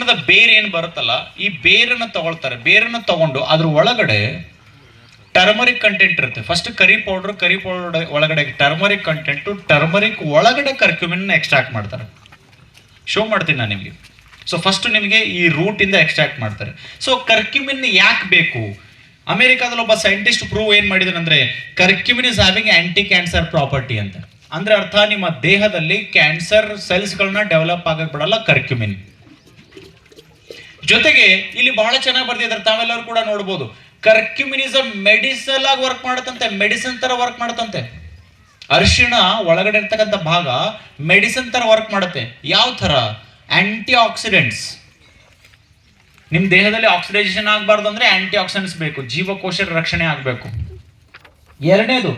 ಅರಿಶಿಣದ ಬೇರ್ ಏನು ಬರುತ್ತಲ್ಲ, ಈ ಬೇರನ್ನು ತಗೊಳ್ತಾರೆ. ಬೇರನ್ನು ತಗೊಂಡು ಅದ್ರ ಒಳಗಡೆ ಟರ್ಮರಿಕ್ ಕಂಟೆಂಟ್ ಇರುತ್ತೆ. First curry powder curry powder ಒಳಗಡೆ ಟರ್ಮರಿಕ್ ಕಂಟೆಂಟು ಟರ್ಮರಿಕ್ ಒಳಗಡೆ ಕರ್ಕ್ಯೂಮಿನ್ ಎಕ್ಸ್ಟ್ರಾಕ್ಟ್ ಮಾಡ್ತಾರೆ. ಶೋ ಮಾಡ್ತೀನಿ ನಾನು ನಿಮಗೆ. ಸೊ ಫಸ್ಟ್ ನಿಮಗೆ ಈ ರೂಟಿಂದ ಎಕ್ಸ್ಟ್ರಾಕ್ಟ್ ಮಾಡ್ತಾರೆ. ಸೊ ಕರ್ಕ್ಯುಮಿನ್ ಯಾಕೆ ಬೇಕು? ಅಮೆರಿಕಾದಲ್ಲಿ ಒಬ್ಬ ಸೈಂಟಿಸ್ಟ್ ಪ್ರೂವ್ ಏನು ಮಾಡಿದಾನಂದ್ರೆ curcumin is having anti cancer property ಅಂತ. ಅಂದ್ರೆ ಅರ್ಥ, ನಿಮ್ಮ ದೇಹದಲ್ಲಿ ಕ್ಯಾನ್ಸರ್ ಸೆಲ್ಸ್ಗಳನ್ನ ಡೆವಲಪ್ ಆಗಕ್ ಬಿಡಲ್ಲ ಕರ್ಕ್ಯೂಮಿನ್ ಜೊತೆಗೆ ಇಲ್ಲಿ ಬಹಳ ಚೆನ್ನಾಗಿ ಬರ್ತಿದ್ದಾರೆ ತಾವೆಲ್ಲರೂ ಕೂಡ ನೋಡ್ಬೋದು. ಕರ್ಕ್ಯುಮಿನಿಸಮ್ ಮೆಡಿಸಲ್ ಆಗಿ ವರ್ಕ್ ಮಾಡುತ್ತಂತೆ. ಮೆಡಿಸಿನ್ ತರ ವರ್ಕ್ ಮಾಡುತ್ತಂತೆ. ಅರಿಶಿಣ ಒಳಗಡೆ ಇರ್ತಕ್ಕಂಥ ಭಾಗ ಮೆಡಿಸಿನ್ ತರ ವರ್ಕ್ ಮಾಡುತ್ತೆ. ಯಾವ ತರ ಆಂಟಿ ಆಕ್ಸಿಡೆಂಟ್ಸ್ ನಿಮ್ಮ ದೇಹದಲ್ಲಿ ಆಕ್ಸಿಡೈಸೇಷನ್ ಆಗಬಾರ್ದು ಅಂದ್ರೆ ಆಂಟಿ ಆಕ್ಸಿಡೆಂಟ್ಸ್ ಬೇಕು. ಜೀವಕೋಶ ರಕ್ಷಣೆ ಆಗಬೇಕು. ಎರಡನೇದು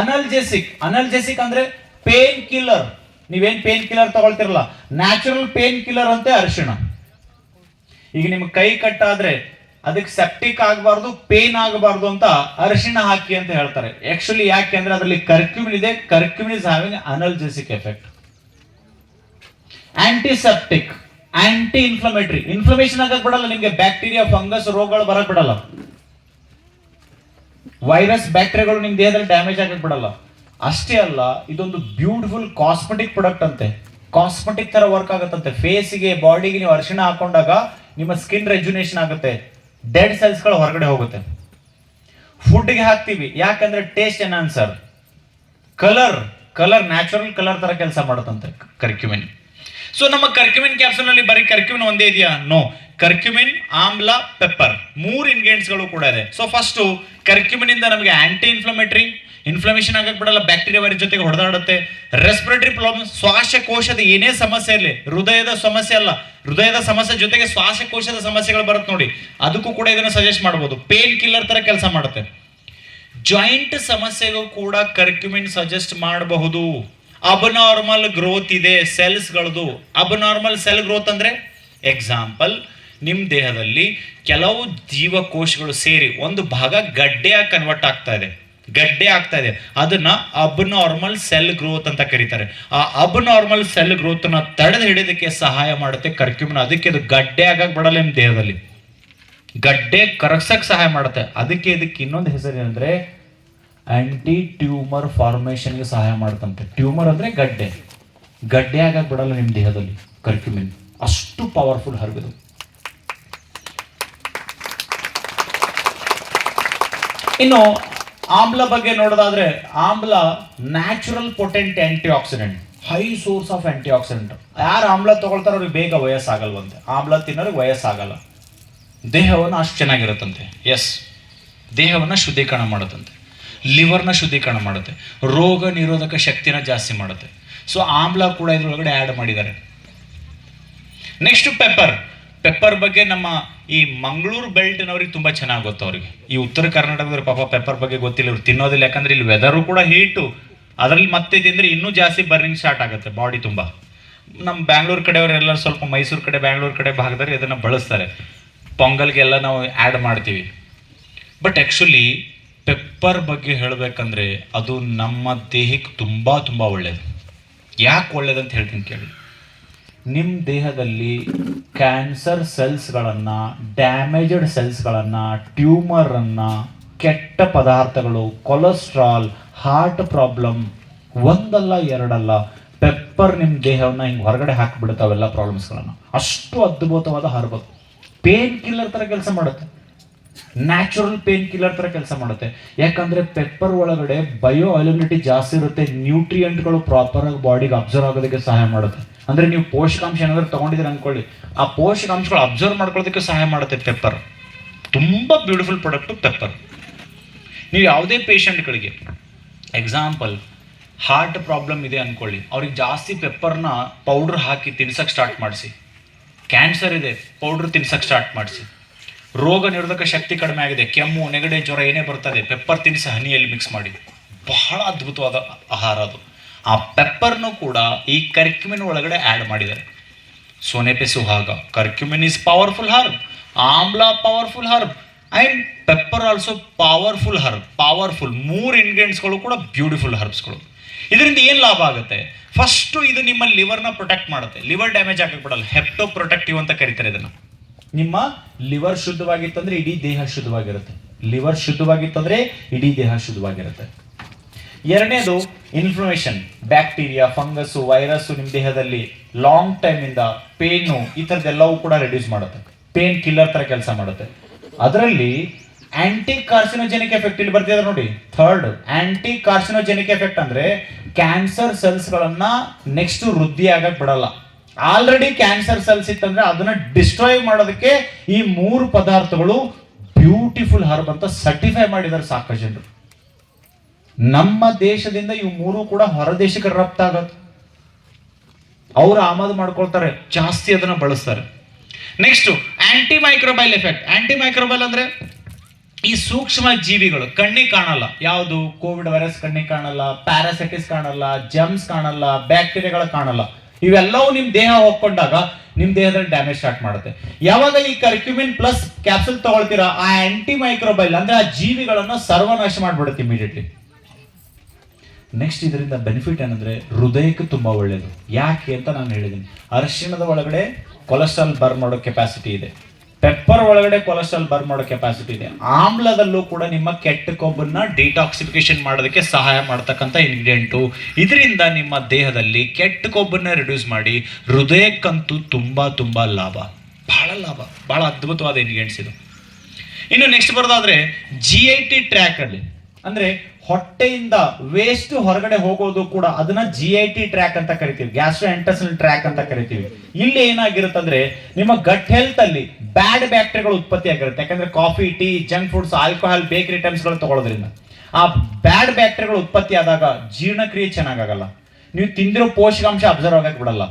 ಅನಲ್ಜೆಸಿಕ್ ಅನಲ್ಜೆಸಿಕ್ ಅಂದ್ರೆ ಪೇನ್ ಕಿಲ್ಲರ್ ನೀವೇನ್ ಪೇನ್ ಕಿಲ್ಲರ್ ತಗೊಳ್ತಿರಲ್ಲ. ನ್ಯಾಚುರಲ್ ಪೇನ್ ಕಿಲ್ಲರ್ ಅಂತೆ ಅರಿಶಿಣ. ಈಗ ನಿಮ್ಗೆ ಕೈ ಕಟ್ಟಾದ್ರೆ ಅದಕ್ಕೆ ಸೆಪ್ಟಿಕ್ ಆಗಬಾರ್ದು ಪೇನ್ ಆಗಬಾರ್ದು ಅಂತ ಅರಿಶಿಣ ಹಾಕಿ ಅಂತ ಹೇಳ್ತಾರೆ. ಆಕ್ಚುಲಿ ಯಾಕೆ ಅಂದ್ರೆ ಅದರಲ್ಲಿ ಕರ್ಕ್ಯೂಮಿನ್ ಇದೆ. Curcumin is having analgesic effect antiseptic anti inflammatory inflammation ಆಗಕ್ ಬಿಡಲ್ಲ ನಿಮ್ಗೆ ಬ್ಯಾಕ್ಟೀರಿಯಾ ಫಂಗಸ್ ರೋಗಗಳು ಬರಕ್ ಬಿಡಲ್ಲ. ವೈರಸ್ ಬ್ಯಾಕ್ಟೀರಿಯಾಗಳು ನಿಮ್ ದೇಹದಲ್ಲಿ ಡ್ಯಾಮೇಜ್ ಆಗಕ್ ಬಿಡಲ್ಲ. ಅಷ್ಟೇ ಅಲ್ಲ, ಇದೊಂದು ಬ್ಯೂಟಿಫುಲ್ ಕಾಸ್ಮೆಟಿಕ್ ಪ್ರಾಡಕ್ಟ್ ಅಂತೆ. ಕಾಸ್ಮೆಟಿಕ್ ತರ ವರ್ಕ್ ಆಗುತ್ತಂತೆ. ಫೇಸ್ಗೆ ಬಾಡಿಗೆ ನೀವು ಅರಿಶಿಣ ಹಾಕೊಂಡಾಗ ನಿಮ್ಮ ಸ್ಕಿನ್ ರೆಜುನೇಷನ್ ಆಗುತ್ತೆ. ಡೆಡ್ ಸೆಲ್ಸ್ಗಳು ಹೊರಗಡೆ ಹೋಗುತ್ತೆ. ಫುಡ್ಗೆ ಹಾಕ್ತೀವಿ. ಯಾಕಂದ್ರೆ taste enhancer colour colour natural colour ತರ ಕೆಲಸ ಮಾಡುತ್ತಂತೆ ಕರ್ಕ್ಯುಮಿನ್ ಸೊ ನಮ್ಮ ಕರ್ಕ್ಯುಮಿನ್ ಕ್ಯಾಪ್ಸೂಲ್ನಲ್ಲಿ ಬರೀ ಕರ್ಕ್ಯುಮಿನ್ ಒಂದೇ ಇದೆಯಾ? ನೋ ಕರ್ಕ್ಯುಮಿನ್ ಆಮ್ಲ ಪೆಪ್ಪರ್ ಮೂರು ingredients ಗಳು ಕೂಡ ಇದೆ. ಸೊ ಫಸ್ಟ್ ಕರ್ಕ್ಯುಮಿನ್ ಇಂದ ನಮಗೆ ಆಂಟಿ ಇನ್ಫ್ಲಮೇಟರಿ ಇನ್ಫ್ಲಮೇಷನ್ ಆಗಕ್ಕೆ ಬಿಡಲ್ಲ ಬ್ಯಾಕ್ಟೀರಿಯಾ ವೈರಸ್ ಜೊತೆಗೆ ಹೊಡೆದಾಡುತ್ತೆ. ರೆಸ್ಪಿರೇಟರಿ ಪ್ರಾಬ್ಲಮ್ ಶ್ವಾಸಕೋಶದ ಏನೇ ಸಮಸ್ಯೆ ಇರಲಿ, ಹೃದಯದ ಸಮಸ್ಯೆ ಅಲ್ಲ, ಹೃದಯದ ಸಮಸ್ಯೆ ಜೊತೆಗೆ ಶ್ವಾಸಕೋಶದ ಸಮಸ್ಯೆಗಳು ಬರುತ್ತೆ ನೋಡಿ. ಅದಕ್ಕೂ ಕೂಡ ಇದನ್ನ ಸಜೆಸ್ಟ್ ಮಾಡಬಹುದು ಪೇನ್ ಕಿಲ್ಲರ್ ತರ ಕೆಲಸ ಮಾಡುತ್ತೆ. ಜಾಯಿಂಟ್ ಸಮಸ್ಯೆಗೂ ಕೂಡ ಕರ್ಕ್ಯುಮಿನ್ ಸಜೆಸ್ಟ್ ಮಾಡಬಹುದು. ಅಬ್ನಾರ್ಮಲ್ ಗ್ರೋತ್ ಇದೆ ಸೆಲ್ಸ್ಗಳದು ಅಬ್ನಾರ್ಮಲ್ ಸೆಲ್ ಗ್ರೋತ್ ಅಂದ್ರೆ ಎಕ್ಸಾಂಪಲ್ ನಿಮ್ಮ ದೇಹದಲ್ಲಿ ಕೆಲವು ಜೀವಕೋಶಗಳು ಸೇರಿ ಒಂದು ಭಾಗ ಗಡ್ಡೆಯಾಗಿ ಕನ್ವರ್ಟ್ ಆಗ್ತಾ ಇದೆ. ಗಡ್ಡೆ ಆಗ್ತಾ ಇದೆ. ಅದನ್ನ ಅಬ್ನಾರ್ಮಲ್ ಸೆಲ್ ಗ್ರೋತ್ ಅಂತ ಕರೀತಾರೆ. ಆ ಅಬ್ನಾರ್ಮಲ್ ಸೆಲ್ ಗ್ರೋತ್ನ ತಡೆದು ಹಿಡಿಯೋದಕ್ಕೆ ಸಹಾಯ ಮಾಡುತ್ತೆ ಕರ್ಕ್ಯೂಮನ್ ಅದಕ್ಕೆ ಅದು ಗಡ್ಡೆ ಆಗಕ್ ಬಿಡಲ್ಲ ನಿಮ್ಮ ದೇಹದಲ್ಲಿ. ಗಡ್ಡೆ ಕರಗ್ಸಕ್ ಸಹಾಯ ಮಾಡುತ್ತೆ. ಅದಕ್ಕೆ ಇದಕ್ಕೆ ಇನ್ನೊಂದು ಹೆಸರು ಏನಂದ್ರೆ ಆಂಟಿ ಟ್ಯೂಮರ್ ಫಾರ್ಮೇಶನ್ಗೆ ಸಹಾಯ ಮಾಡುತ್ತಂತೆ. ಟ್ಯೂಮರ್ ಅಂದ್ರೆ ಗಡ್ಡೆ. ಗಡ್ಡೆ ಆಗಕ್ಕೆ ಬಿಡಲ್ಲ ನಿಮ್ಮ ದೇಹದಲ್ಲಿ ಕರ್ಕ್ಯೂಮಿನ್ ಅಷ್ಟು ಪವರ್ಫುಲ್ ಹರ್ಬದು ಇನ್ನು ಆಮ್ಲ ಬಗ್ಗೆ ನೋಡೋದಾದ್ರೆ amla natural potent antioxidant high source of antioxidant ಯಾರು ಆಮ್ಲ ತಗೊಳ್ತಾರೋ ಅವ್ರಿಗೆ ಬೇಗ ವಯಸ್ಸಾಗಲ್ವಂತೆ. ಆಮ್ಲ ತಿನ್ನೋರಿಗೆ ವಯಸ್ಸಾಗಲ್ಲ. ದೇಹವನ್ನು ಅಷ್ಟು ಚೆನ್ನಾಗಿರುತ್ತಂತೆ. ಎಸ್ ದೇಹವನ್ನು ಶುದ್ಧೀಕರಣ ಮಾಡುತ್ತಂತೆ. ಲಿವರ್ನ ಶುದ್ಧೀಕರಣ ಮಾಡುತ್ತೆ. ರೋಗ ನಿರೋಧಕ ಶಕ್ತಿನ ಜಾಸ್ತಿ ಮಾಡುತ್ತೆ. ಸೊ ಆಮ್ಲ ಕೂಡ ಇದ್ರೊಳಗಡೆ ಆ್ಯಡ್ ಮಾಡಿದ್ದಾರೆ. ನೆಕ್ಸ್ಟ್ ಪೆಪ್ಪರ್ ಪೆಪ್ಪರ್ ಬಗ್ಗೆ ನಮ್ಮ ಈ ಮಂಗಳೂರು ಬೆಲ್ಟ್ನವ್ರಿಗೆ ತುಂಬ ಚೆನ್ನಾಗಿ ಗೊತ್ತು ಅವ್ರಿಗೆ. ಈ ಉತ್ತರ ಕರ್ನಾಟಕದವ್ರು ಪಾಪ ಪೆಪ್ಪರ್ ಬಗ್ಗೆ ಗೊತ್ತಿಲ್ಲ, ಇವ್ರು ತಿನ್ನೋದಿಲ್ಲ. ಯಾಕಂದ್ರೆ ಇಲ್ಲಿ ವೆದರು ಕೂಡ ಹೀಟು ಅದರಲ್ಲಿ ಮತ್ತೆ ತಿಂದ್ರೆ ಇನ್ನೂ ಜಾಸ್ತಿ ಬರ್ನಿಂಗ್ ಸ್ಟಾರ್ಟ್ ಆಗುತ್ತೆ ಬಾಡಿ ತುಂಬ. ನಮ್ಮ ಬ್ಯಾಂಗ್ಳೂರು ಕಡೆಯವರೆಲ್ಲ ಸ್ವಲ್ಪ ಮೈಸೂರು ಕಡೆ ಬ್ಯಾಂಗ್ಳೂರು ಕಡೆ ಭಾಗದಲ್ಲಿ ಇದನ್ನು ಬಳಸ್ತಾರೆ. ಪೊಂಗಲ್ಗೆಲ್ಲ ನಾವು ಆ್ಯಡ್ ಮಾಡ್ತೀವಿ. ಬಟ್ ಆ್ಯಕ್ಚುಲಿ ಪೆಪ್ಪರ್ ಬಗ್ಗೆ ಹೇಳಬೇಕಂದ್ರೆ ಅದು ನಮ್ಮ ದೇಹಕ್ಕೆ ತುಂಬ ತುಂಬ ಒಳ್ಳೆಯದು ಯಾಕೆ ಒಳ್ಳೇದಂತ ಹೇಳ್ತೀನಿ ಕೇಳಿ. ನಿಮ್ಮ ದೇಹದಲ್ಲಿ ಕ್ಯಾನ್ಸರ್ ಸೆಲ್ಸ್ಗಳನ್ನು ಡ್ಯಾಮೇಜಡ್ ಸೆಲ್ಸ್ಗಳನ್ನು ಟ್ಯೂಮರನ್ನು ಕೆಟ್ಟ ಪದಾರ್ಥಗಳು ಕೊಲೆಸ್ಟ್ರಾಲ್ ಹಾರ್ಟ್ ಪ್ರಾಬ್ಲಮ್ ಒಂದಲ್ಲ ಎರಡಲ್ಲ ಪೆಪ್ಪರ್ ನಿಮ್ಮ ದೇಹವನ್ನು ಹಿಂಗೆ ಹೊರಗಡೆ ಹಾಕಿಬಿಡುತ್ತೆ ಅವೆಲ್ಲ ಪ್ರಾಬ್ಲಮ್ಸ್ಗಳನ್ನು ಅಷ್ಟು ಅದ್ಭುತವಾದ ಹರ್ಬಲ್. ಪೇನ್ ಕಿಲ್ಲರ್ ಥರ ಕೆಲಸ ಮಾಡುತ್ತೆ. ನ್ಯಾಚುರಲ್ ಪೇನ್ ಕಿಲ್ಲರ್ ಥರ ಕೆಲಸ ಮಾಡುತ್ತೆ. ಯಾಕಂದರೆ ಪೆಪ್ಪರ್ ಒಳಗಡೆ ಬಯೋ ಅವೈಲಬಿಲಿಟಿ ಜಾಸ್ತಿ ಇರುತ್ತೆ ನ್ಯೂಟ್ರಿಯೆಂಟ್ಗಳು ಪ್ರಾಪರಾಗಿ ಬಾಡಿಗೆ ಅಬ್ಸರ್ವ್ ಆಗೋದಕ್ಕೆ ಸಹಾಯ ಮಾಡುತ್ತೆ. ಅಂದ್ರೆ ನೀವು ಪೋಷಕಾಂಶ ಏನಾದ್ರು ತಗೊಂಡಿದ್ದೀರ ಅನ್ಕೊಳ್ಳಿ. ಆ ಪೋಷಕಾಂಶಗಳು ಅಬ್ಸರ್ವ್ ಮಾಡ್ಕೊಳ್ಳೋದಕ್ಕೆ ಸಹಾಯ ಮಾಡುತ್ತೆ ಪೆಪ್ಪರ್ ತುಂಬಾ ಬ್ಯೂಟಿಫುಲ್ ಪ್ರಾಡಕ್ಟ್ ಪೆಪ್ಪರ್ ನೀವು ಯಾವುದೇ ಪೇಷಂಟ್ಗಳಿಗೆ ಎಕ್ಸಾಂಪಲ್ ಹಾರ್ಟ್ ಪ್ರಾಬ್ಲಮ್ ಇದೆ ಅನ್ಕೊಳ್ಳಿ. ಅವ್ರಿಗೆ ಜಾಸ್ತಿ ಪೆಪ್ಪರ್ನ ಪೌಡ್ರ್ ಹಾಕಿ ತಿನ್ಸಕ್ಕೆ ಸ್ಟಾರ್ಟ್ ಮಾಡಿಸಿ. ಕ್ಯಾನ್ಸರ್ ಇದೆ ಪೌಡ್ರ್ ತಿನ್ಸಕ್ಕೆ ಸ್ಟಾರ್ಟ್ ಮಾಡಿಸಿ. ರೋಗ ನಿರೋಧಕ ಶಕ್ತಿ ಕಡಿಮೆ ಆಗಿದೆ, ಕೆಮ್ಮು, ನೆಗಡೆ, ಜ್ವರ ಏನೇ ಬರ್ತದೆ ಪೆಪ್ಪರ್ ತಿನ್ಸಿ ಹನಿಯಲ್ಲಿ ಮಿಕ್ಸ್ ಮಾಡಿ. ಬಹಳ ಅದ್ಭುತವಾದ ಆಹಾರ ಅದು. ಆ ಪೆಪ್ಪರ್ನು ಕೂಡ ಈ ಕರ್ಕ್ಯುಮಿನ್ ಒಳಗಡೆ ಆ್ಯಡ್ ಮಾಡಿದ್ದಾರೆ. ಸೋನೆಪೆ ಸುಹಾಗ curcumin is powerful herb amla powerful herb and pepper also powerful herb powerful ಮೂರು ಇಂಗ್ರೀಡಿಯೆಂಟ್ಸ್ಗಳು ಕೂಡ ಬ್ಯೂಟಿಫುಲ್ ಹರ್ಬ್ಸ್ಗಳು ಇದರಿಂದ ಏನು ಲಾಭ ಆಗುತ್ತೆ? ಫಸ್ಟು ಇದು ನಿಮ್ಮ ಲಿವರ್ನ ಪ್ರೊಟೆಕ್ಟ್ ಮಾಡುತ್ತೆ. ಲಿವರ್ ಡ್ಯಾಮೇಜ್ ಆಗಕ್ಕೆ ಬಿಡಲ್ಲ ಹೆಪ್ಟೋ ಪ್ರೊಟೆಕ್ಟಿವ್ ಅಂತ ಕರೀತಾರೆ ಇದನ್ನು. ನಿಮ್ಮ ಲಿವರ್ ಶುದ್ಧವಾಗಿತ್ತಂದ್ರೆ ಇಡೀ ದೇಹ ಶುದ್ಧವಾಗಿರುತ್ತೆ. ಲಿವರ್ ಶುದ್ಧವಾಗಿತ್ತಂದ್ರೆ ಇಡೀ ದೇಹ ಶುದ್ಧವಾಗಿರುತ್ತೆ. ಎರಡನೇದು ಇನ್ಫ್ಲಮೇಷನ್ ಬ್ಯಾಕ್ಟೀರಿಯಾ ಫಂಗಸ್ ವೈರಸ್ ನಿಮ್ಮ ದೇಹದಲ್ಲಿ ಲಾಂಗ್ ಟೈಮ್ ಇಂದ ಪೇನು ಈ ಥರದ್ದೆಲ್ಲವೂ ಕೂಡ ರೆಡ್ಯೂಸ್ ಮಾಡುತ್ತೆ. ಪೇನ್ ಕಿಲ್ಲರ್ ತರ ಕೆಲಸ ಮಾಡುತ್ತೆ. ಅದರಲ್ಲಿ ಆಂಟಿ ಕಾರ್ಸಿನೋಜೆನಿಕ್ ಎಫೆಕ್ಟ್ ಇಲ್ಲಿ ಬರ್ತಿದ್ದಾರೆ ನೋಡಿ. ಥರ್ಡ್ ಆಂಟಿ ಕಾರ್ಸಿನೋಜೆನಿಕ್ ಎಫೆಕ್ಟ್ ಅಂದ್ರೆ ಕ್ಯಾನ್ಸರ್ ಸೆಲ್ಸ್ ಗಳನ್ನ ನೆಕ್ಸ್ಟ್ ವೃದ್ಧಿ ಆಗಕ್ ಬಿಡಲ್ಲ. ಆಲ್ರೆಡಿ ಕ್ಯಾನ್ಸರ್ ಸೆಲ್ಸ್ ಇತ್ತಂದ್ರೆ ಅದನ್ನ ಡಿಸ್ಟ್ರಾಯ್ ಮಾಡೋದಕ್ಕೆ ಈ ಮೂರು ಪದಾರ್ಥಗಳು ಬ್ಯೂಟಿಫುಲ್ ಹರ್ಬ್ ಅಂತ ಸರ್ಟಿಫೈ ಮಾಡಿದ್ದಾರೆ ಸಾಕಷ್ಟು ಜನರು. ನಮ್ಮ ದೇಶದಿಂದ ಇವು ಮೂರು ಕೂಡ ಹೊರ ದೇಶಕ್ಕೆ ರಫ್ತಾಗತ್ತೆ ಅವರು ಆಮದು ಮಾಡ್ಕೊಳ್ತಾರೆ, ಜಾಸ್ತಿ ಅದನ್ನ ಬಳಸ್ತಾರೆ. Next anti microbial effect anti microbial ಅಂದ್ರೆ ಈ ಸೂಕ್ಷ್ಮ ಜೀವಿಗಳು, ಕಣ್ಣಿಗೆ ಕಾಣಲ್ಲ. ಯಾವುದು? ಕೋವಿಡ್ ವೈರಸ್ ಕಣ್ಣಿಗೆ ಕಾಣಲ್ಲ ಪ್ಯಾರಾಸೈಟಿಸ್ ಕಾಣಲ್ಲ ಜಮ್ಸ್ ಕಾಣಲ್ಲ ಬ್ಯಾಕ್ಟೀರಿಯಾಗಳು ಕಾಣಲ್ಲ. ಇವೆಲ್ಲವೂ ನಿಮ್ ದೇಹ ಹೋಗ್ಕೊಂಡಾಗ ನಿಮ್ ದೇಹದಲ್ಲಿ ಡ್ಯಾಮೇಜ್ ಸ್ಟಾರ್ಟ್ ಮಾಡುತ್ತೆ. ಯಾವಾಗ ಈ ಕರ್ಕ್ಯುಮಿನ್ ಪ್ಲಸ್ ಕ್ಯಾಪ್ಸುಲ್ ತಗೊಳ್ತೀರಾ? ಆ ಆಂಟಿ ಮೈಕ್ರೋಬೈಲ್ ಅಂದ್ರೆ ಆ ಜೀವಿಗಳನ್ನ ಸರ್ವನಾಶ ಮಾಡ್ಬಿಡುತ್ತೆ ಇಮಿಡಿಯೇಟ್ಲಿ ನೆಕ್ಸ್ಟ್ ಇದರಿಂದ ಬೆನಿಫಿಟ್ ಏನಂದ್ರೆ ಹೃದಯಕ್ಕೆ ತುಂಬಾ ಒಳ್ಳೆಯದು ಯಾಕೆ ಅಂತ ನಾನು ಹೇಳಿದ್ದೀನಿ ಅರಿಶಿಣದ ಒಳಗಡೆ ಕೊಲೆಸ್ಟ್ರಾಲ್ ಬರ್ನ್ ಮಾಡೋ ಕೆಪಾಸಿಟಿ ಇದೆ. ಪೆಪ್ಪರ್ ಒಳಗಡೆ ಕೊಲೆಸ್ಟ್ರಾಲ್ ಬರ್ನ್ ಮಾಡೋ ಕೆಪಾಸಿಟಿ ಇದೆ. ಆಮ್ಲದಲ್ಲೂ ಕೂಡ ನಿಮ್ಮ ಕೆಟ್ಟ ಕೊಬ್ಬನ್ನ ಡಿಟಾಕ್ಸಿಫಿಕೇಶನ್ ಮಾಡೋದಕ್ಕೆ ಸಹಾಯ ಮಾಡ್ತಕ್ಕಂಥ ಇಂಗ್ರೀಡಿಯೆಂಟು ಇದರಿಂದ ನಿಮ್ಮ ದೇಹದಲ್ಲಿ ಕೆಟ್ಟ ಕೊಬ್ಬನ್ನ ರಿಡ್ಯೂಸ್ ಮಾಡಿ ಹೃದಯಕ್ಕಂತೂ ತುಂಬಾ ತುಂಬಾ ಲಾಭ. ಬಹಳ ಲಾಭ. ಬಹಳ ಅದ್ಭುತವಾದ ಇಂಗ್ರೀಡಿಯೆಂಟ್ಸ್ ಇದು. ಇನ್ನು ನೆಕ್ಸ್ಟ್ ಬರೋದಾದ್ರೆ ಜಿ ಐ ಟಿ ಟ್ರ್ಯಾಕ್ ಅಲ್ಲಿ. ಅಂದ್ರೆ ಹೊಟ್ಟೆಯಿಂದ ವೇಸ್ಟ್ ಹೊರಗಡೆ ಹೋಗೋದು ಕೂಡ ಅದನ್ನ ಜಿ ಐ ಟಿ ಟ್ರ್ಯಾಕ್ ಅಂತ ಕರಿತೀವಿ. ಗ್ಯಾಸ್ಟ್ರೋ ಎಂಟಸಲ್ ಟ್ರ್ಯಾಕ್ ಅಂತ ಕರಿತೀವಿ. ಇಲ್ಲಿ ಏನಾಗಿರುತ್ತಂದ್ರೆ ನಿಮ್ಮ ಗಟ್ ಹೆಲ್ತ್ ಅಲ್ಲಿ ಬ್ಯಾಡ್ ಬ್ಯಾಕ್ಟೀರಿಯಾಗಳು ಉತ್ಪತ್ತಿ ಆಗಿರುತ್ತೆ. ಯಾಕಂದ್ರೆ coffee tea junk foods alcohol bakery ಐಟಮ್ಸ್ಗಳು ತಗೊಳ್ಳೋದ್ರಿಂದ. ಆ ಬ್ಯಾಡ್ ಬ್ಯಾಕ್ಟೀರಿಯಾಗಳು ಉತ್ಪತ್ತಿ ಆದಾಗ ಜೀರ್ಣಕ್ರಿಯೆ ಚೆನ್ನಾಗಾಗಲ್ಲ ನೀವು ತಿಂದಿರೋ ಪೋಷಕಾಂಶ ಅಬ್ಸರ್ವ್ ಆಗಕ್ಕೆ ಬಿಡಲ್ಲ.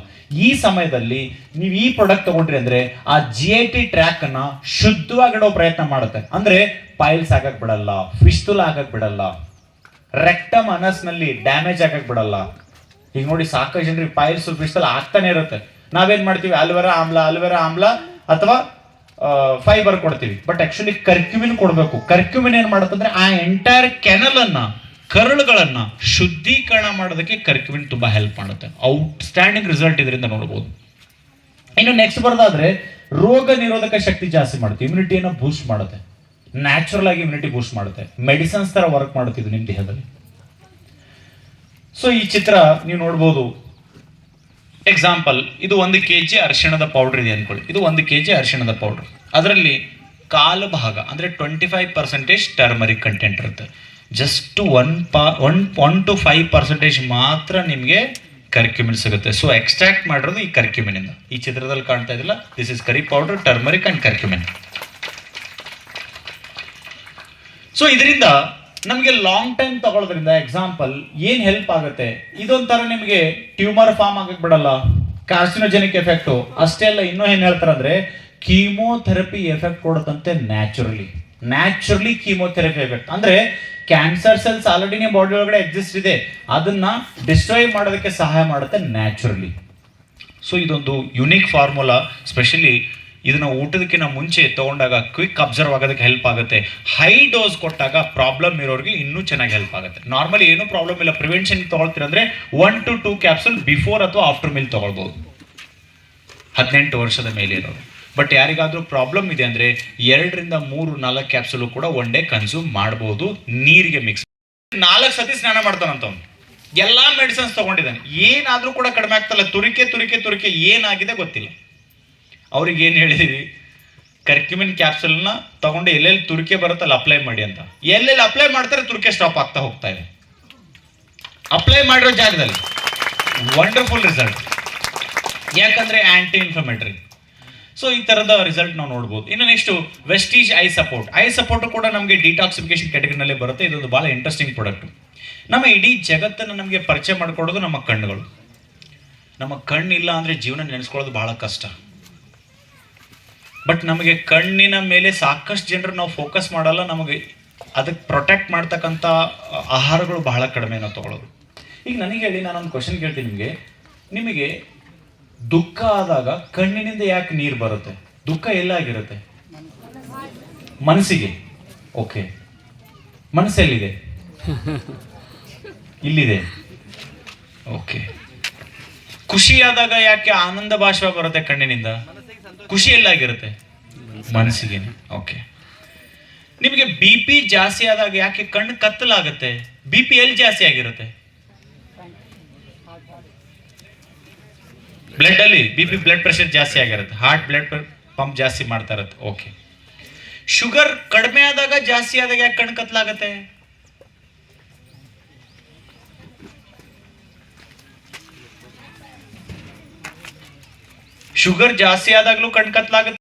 ಈ ಸಮಯದಲ್ಲಿ ನೀವು ಈ ಪ್ರಾಡಕ್ಟ್ ತಗೊಂಡ್ರಿ ಅಂದ್ರೆ ಆ ಜಿ ಐ ಟಿ ಟ್ರ್ಯಾಕ್ ಅನ್ನ ಶುದ್ಧವಾಗಿಡೋ ಪ್ರಯತ್ನ ಮಾಡುತ್ತೆ. ಅಂದ್ರೆ ಪೈಲ್ಸ್ ಆಗಕ್ ಬಿಡಲ್ಲ ಫಿಸ್ತುಲ್ ಆಗಕ್ ಬಿಡಲ್ಲ ರೆಕ್ಟಮ್ ಅನಸ್ನಲ್ಲಿ ಡ್ಯಾಮೇಜ್ ಆಗಕ್ ಬಿಡಲ್ಲ. ಈಗ ನೋಡಿ ಸಾಕಷ್ಟು ಜನರಿಗೆ ಪೈಲ್ಸ್ ಫಿಸ್ತುಲ್ ಆಗ್ತಾನೆ ಇರುತ್ತೆ. ನಾವೇನ್ ಮಾಡ್ತೀವಿ? ಅಲ್ವೆರಾ ಆಮ್ಲ ಅಲ್ವೆರಾ ಆಮ್ಲ ಅಥವಾ ಫೈಬರ್ ಕೊಡ್ತೀವಿ. ಬಟ್ ಆಕ್ಚುಲಿ ಕರ್ಕ್ಯುಮಿನ್ ಕೊಡಬೇಕು. ಕರ್ಕ್ಯುಮಿನ್ ಏನ್ ಮಾಡುತ್ತಂದ್ರೆ ಆ ಎಂಟೈರ್ ಕೆನಲ್ ಅನ್ನ ಕರಳುಗಳನ್ನ ಶುದ್ಧೀಕರಣ ಮಾಡೋದಕ್ಕೆ ಕರ್ಕ್ಯುಮಿನ್ ತುಂಬಾ ಹೆಲ್ಪ್ ಮಾಡುತ್ತೆ. ಔಟ್ ಸ್ಟ್ಯಾಂಡಿಂಗ್ ರಿಸಲ್ಟ್ ಇದರಿಂದ ನೋಡಬಹುದು ಇನ್ನು ನೆಕ್ಸ್ಟ್ ಬರೋದಾದ್ರೆ ರೋಗ ನಿರೋಧಕ ಶಕ್ತಿ ಜಾಸ್ತಿ ಮಾಡುತ್ತೆ. ಇಮ್ಯುನಿಟಿಯನ್ನು ಬೂಸ್ಟ್ ಮಾಡುತ್ತೆ. ನ್ಯಾಚುರಲ್ ಆಗಿ ಇಮ್ಯುನಿಟಿ ಬೂಸ್ಟ್ ಮಾಡುತ್ತೆ. ಮೆಡಿಸನ್ಸ್ ತರ ವರ್ಕ್ ಮಾಡುತ್ತೆ ಇದು ನಿಮ್ಮ ದೇಹದಲ್ಲಿ. ಸೊ ಈ ಚಿತ್ರ ನೀವು ನೋಡ್ಬೋದು. ಎಕ್ಸಾಂಪಲ್ ಇದು ಒಂದು ಕೆ ಜಿ ಅರಿಶಿಣದ ಪೌಡರ್ ಇದೆ ಅನ್ಕೊಳ್ಳಿ. ಇದು ಒಂದು ಕೆ ಜಿ ಅರಿಶಿಣದ ಪೌಡರ್ ಅದರಲ್ಲಿ ಕಾಲು ಭಾಗ ಅಂದರೆ twenty five percentage turmeric content ಇರುತ್ತೆ. ಜಸ್ಟ್ ಒನ್ ಪಾ one one two five percentage ಮಾತ್ರ ನಿಮಗೆ ಕರ್ಕ್ಯುಮಿನ್ ಸಿಗುತ್ತೆ. ಸೊ ಎಕ್ಸ್ಟ್ರಾಕ್ಟ್ ಮಾಡಿರೋದು ಈ ಕರ್ಕ್ಯುಮಿನಿಂದ ಈ ಚಿತ್ರದಲ್ಲಿ ಕಾಣ್ತಾ ಇದಿಲ್ಲ this is curry powder turmeric and curcumin so ಇದರಿಂದ ನಮಗೆ ಲಾಂಗ್ ಟೈಮ್ ತಗೊಳ್ಳೋದ್ರಿಂದ ಎಕ್ಸಾಂಪಲ್ ಏನು ಹೆಲ್ಪ್ ಆಗುತ್ತೆ? ಇದೊಂಥರ ನಿಮಗೆ ಟ್ಯೂಮರ್ ಫಾರ್ಮ್ ಆಗಕ್ ಬಿಡಲ್ಲ. ಕಾರ್ಸಿನೋಜೆನಿಕ್ ಎಫೆಕ್ಟ್ ಅಷ್ಟೇ ಅಲ್ಲ, ಇನ್ನೂ ಏನು ಹೇಳ್ತಾರೆ ಅಂದ್ರೆ ಕೀಮೋಥೆರಪಿ ಎಫೆಕ್ಟ್ ಕೊಡುತ್ತಂತೆ ನ್ಯಾಚುರಲಿ ನ್ಯಾಚುರಲಿ ಕೀಮೋಥೆರಪಿ ಎಫೆಕ್ಟ್ ಅಂದ್ರೆ ಕ್ಯಾನ್ಸರ್ ಸೆಲ್ಸ್ ಆಲ್ರೆಡಿ ನಿಮ್ಮ ಬಾಡಿ ಒಳಗಡೆ ಎಕ್ಸಿಸ್ಟ್ ಇದೆ. ಅದನ್ನ ಡಿಸ್ಟ್ರಾಯ್ ಮಾಡೋದಕ್ಕೆ ಸಹಾಯ ಮಾಡುತ್ತೆ ನ್ಯಾಚುರಲಿ ಸೊ ಇದೊಂದು ಯುನೀಕ್ ಫಾರ್ಮುಲಾ ಸ್ಪೆಷಲಿ ಇದನ್ನ ಊಟದಕ್ಕಿಂತ ಮುಂಚೆ ತಗೊಂಡಾಗ ಕ್ವಿಕ್ ಅಬ್ಸರ್ವ್ ಆಗೋದಕ್ಕೆ ಹೆಲ್ಪ್ ಆಗುತ್ತೆ. ಹೈ ಡೋಸ್ ಕೊಟ್ಟಾಗ ಪ್ರಾಬ್ಲಮ್ ಇರೋರಿಗೆ ಇನ್ನೂ ಚೆನ್ನಾಗಿ ಹೆಲ್ಪ್ ಆಗುತ್ತೆ. ನಾರ್ಮಲಿ ಏನೂ ಪ್ರಾಬ್ಲಮ್ ಇಲ್ಲ. Prevention ತಗೊಳ್ತೀರಂದ್ರೆ one to two capsule before ಅಥವಾ ಆಫ್ಟರ್ ಮೀಲ್ ತಗೊಳ್ಬೋದು. ಹದಿನೆಂಟು ವರ್ಷದ ಮೇಲೆ ಇರೋರು. ಬಟ್ ಯಾರಿಗಾದರೂ ಪ್ರಾಬ್ಲಮ್ ಇದೆ ಅಂದ್ರೆ ಎರಡರಿಂದ ಮೂರು ನಾಲ್ಕು ಕ್ಯಾಪ್ಸುಲ್ ಕೂಡ ಒನ್ ಡೇ ಕನ್ಸ್ಯೂಮ್ ಮಾಡ್ಬೋದು, ನೀರಿಗೆ ಮಿಕ್ಸ್ ನಾಲ್ಕು ಸತಿ ಸ್ನಾನ ಮಾಡ್ತಾನಂತವ್ನು ಎಲ್ಲಾ ಮೆಡಿಸನ್ಸ್ ತಗೊಂಡಿದ್ದಾನೆ. ಏನಾದರೂ ಕೂಡ ಕಡಿಮೆ ಆಗ್ತಲ್ಲ, ತುರಿಕೆ ತುರಿಕೆ ತುರಿಕೆ ಏನಾಗಿದೆ ಗೊತ್ತಿಲ್ಲ. ಅವ್ರಿಗೆ ಏನು ಹೇಳಿದೀವಿ? ಕರ್ಕ್ಯುಮಿನ್ ಕ್ಯಾಪ್ಸುಲ್ನ ತಗೊಂಡು ಎಲ್ಲೆಲ್ಲಿ ತುರಿಕೆ ಬರುತ್ತಲ್ಲ ಅಪ್ಲೈ ಮಾಡಿ ಅಂತ. ಎಲ್ಲೆಲ್ಲಿ ಅಪ್ಲೈ ಮಾಡ್ತಾರೆ ತುರಿಕೆ ಸ್ಟಾಪ್ ಆಗ್ತಾ ಹೋಗ್ತಾ ಇದೆ. ಅಪ್ಲೈ ಮಾಡಿರೋ ಜಾಗದಲ್ಲಿ. ವಂಡರ್ಫುಲ್ ರಿಸಲ್ಟ್ ಯಾಕಂದ್ರೆ ಆಂಟಿ ಇನ್ಫ್ಲಮೇಟರಿ ಸೊ ಈ ತರದ ರಿಸಲ್ಟ್ ನಾವು ನೋಡ್ಬೋದು. ಇನ್ನು ನೆಕ್ಸ್ಟ್ ವೆಸ್ಟೀಜ್ ಐ ಸಪೋರ್ಟ್ ಐ ಸಪೋರ್ಟ್ ಕೂಡ ನಮಗೆ ಡಿಟಾಕ್ಸಿಫಿಕೇಶನ್ ಕ್ಯಾಟಗರಿನಲ್ಲಿ ಬರುತ್ತೆ. ಇದೊಂದು ಬಹಳ ಇಂಟ್ರೆಸ್ಟಿಂಗ್ ಪ್ರಾಡಕ್ಟ್ ನಮ್ಮ ಇಡೀ ಜಗತ್ತನ್ನು ನಮಗೆ ಪರಿಚಯ ಮಾಡಿಕೊಡೋದು ನಮ್ಮ ಕಣ್ಣುಗಳು. ನಮ್ಮ ಕಣ್ಣಿಲ್ಲ ಅಂದ್ರೆ ಜೀವನ ನೆನೆಸ್ಕೊಳ್ಳೋದು ಬಹಳ ಕಷ್ಟ. ಬಟ್ ನಮಗೆ ಕಣ್ಣಿನ ಮೇಲೆ ಸಾಕಷ್ಟು ಜನರು ನಾವು ಫೋಕಸ್ ಮಾಡಲ್ಲ, ನಮಗೆ ಅದಕ್ಕೆ ಪ್ರೊಟೆಕ್ಟ್ ಮಾಡ್ತಕ್ಕಂಥ ಆಹಾರಗಳು ಬಹಳ ಕಡಿಮೆ ನಾವು ತಗೊಳ್ಳೋದು ಈಗ ನನಗೆ ಹೇಳಿ, ನಾನೊಂದು ಕ್ವಶನ್ ಕೇಳ್ತೀನಿ ನಿಮಗೆ. ನಿಮಗೆ ದುಃಖ ಆದಾಗ ಕಣ್ಣಿನಿಂದ ಯಾಕೆ ನೀರು ಬರುತ್ತೆ? ದುಃಖ ಎಲ್ಲಾಗಿರುತ್ತೆ? ಮನಸ್ಸಿಗೆ. ಓಕೆ ಮನಸ್ಸೆಲ್ಲಿದೆ? ಇಲ್ಲಿದೆ. ಓಕೆ ಖುಷಿ ಆದಾಗ ಯಾಕೆ ಆನಂದ ಭಾಷೆ ಬರುತ್ತೆ ಕಣ್ಣಿನಿಂದ? ಖುಷಿ ಎಲ್ಲಾಗಿರುತ್ತೆ? ಮನಸ್ಸಿಗೆ. ಓಕೆ ನಿಮಗೆ ಬಿ ಪಿ ಜಾಸ್ತಿ ಆದಾಗ ಯಾಕೆ ಕಣ್ಣು ಕತ್ತಲಾಗುತ್ತೆ? ಬಿ ಪಿ ಎಲ್ಲಿ ಜಾಸ್ತಿ ಆಗಿರುತ್ತೆ? ಬ್ಲಡ್ ಅಲ್ಲಿ ಬಿ ಪಿ ಬ್ಲಡ್ ಪ್ರೆಷರ್ ಜಾಸ್ತಿ ಆಗಿರುತ್ತೆ. ಹಾರ್ಟ್ ಬ್ಲಡ್ ಪಂಪ್ ಜಾಸ್ತಿ ಮಾಡ್ತಾ ಇರುತ್ತೆ. ಓಕೆ ಶುಗರ್ ಕಡಿಮೆ ಆದಾಗ ಜಾಸ್ತಿ ಆದಾಗ ಯಾಕೆ ಕಣ್ಣು ಕತ್ತಲಾಗುತ್ತೆ ಶುಗರ್ ಜಾಸ್ತಿ ಆದಾಗ್ಲೂ ಕಣ್ ಕತ್ಲಾಗುತ್ತೆ.